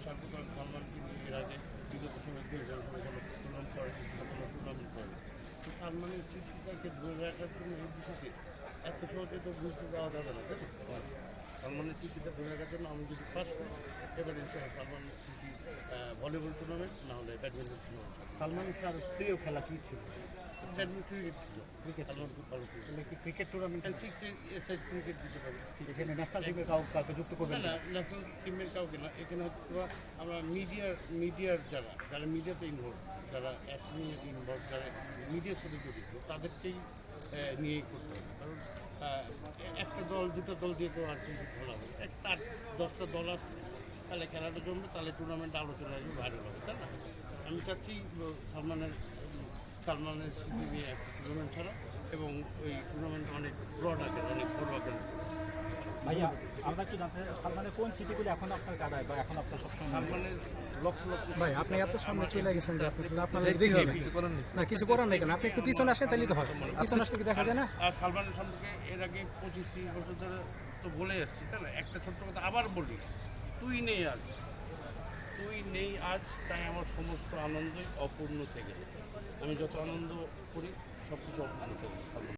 সালমানকে নিয়ে এর আগে বিগত সময় দুই হাজার কোনো টুর্নামেন্ট করে কোনো টুর্নামেন্ট করে তো সালমানের স্মৃতিটাকে ধরে রাখার জন্য এই বিষয়কে এত সহজে তো বুঝতে দেওয়া যাবে না তাই? সালমানের স্মৃতিটা ধরে রাখার জন্য আমি যদি পাস করি এবার ইনশাআল্লাহ ভলিবল টুর্নামেন্ট না হলে ব্যাডমিন্টন টুর্নামেন্ট সালমানের স্যার প্রিয় খেলা কি ছিল? ব্যাডমিন্টন ক্রিকেট ছিল। ক্রিকেট সালমান খুব ভালো কি cricket tournament six a side cricket দিতে পারি এখানে ন্যাশনাল টিমে কাউ কাউকে যুক্ত না? করবেন না ন্যাশনাল টিমের কাউকে না। এখানে হচ্ছে আমরা মিডিয়ার মিডিয়ার যারা যারা মিডিয়াতে ইনভলভ যারা অ্যাক্টিং ইনভলভ যারা মিডিয়ার সাথে জড়িত তাদেরকেই নিয়েই করতে হবে। কারণ একটা দল দুটো দল দিয়ে তো আর খেলা হবে একটা দশটা দল আসবে তাহলে খেলাটা জমবে তাহলে টুর্নামেন্ট আলোচনা আসবে ভাইরাল হবে তাই না? আমি চাচ্ছি সালমানের সালমানের স্মৃতি নিয়ে একটা টুর্নামেন্ট ছাড়া এবং ওই টুর্নামেন্ট অনেক ব্রড আকার অনেক বড় আকার। ভাইয়া আমরা কি জানতে চাই, সালমানের কোন স্মৃতিগুলি এখন আপনার কাদায় বা এখন আপনার সবসময় সালমানের লক্ষ লক্ষ ভাই আপনি এত সামনে চলে গেছেন যে আপনি আপনার দেখতে হবে? না কিছু করার নেই কেন? আপনি একটু পিছনে আসেন তাহলে তো হয়। পিছনে আসলে কি দেখা যায় না? আর সালমানের সম্পর্কে এর আগে পঁচিশ তিরিশ বছর ধরে তো বলে আসছি তাই না? একটা ছোট্ট কথা আবার বলি। তুই নেই আজ। তুই নেই আজ, তাই আমার সমস্ত আনন্দই অপূর্ণ থেকে আমি যত আনন্দ করি সব কিছু অপূর্ণ থেকে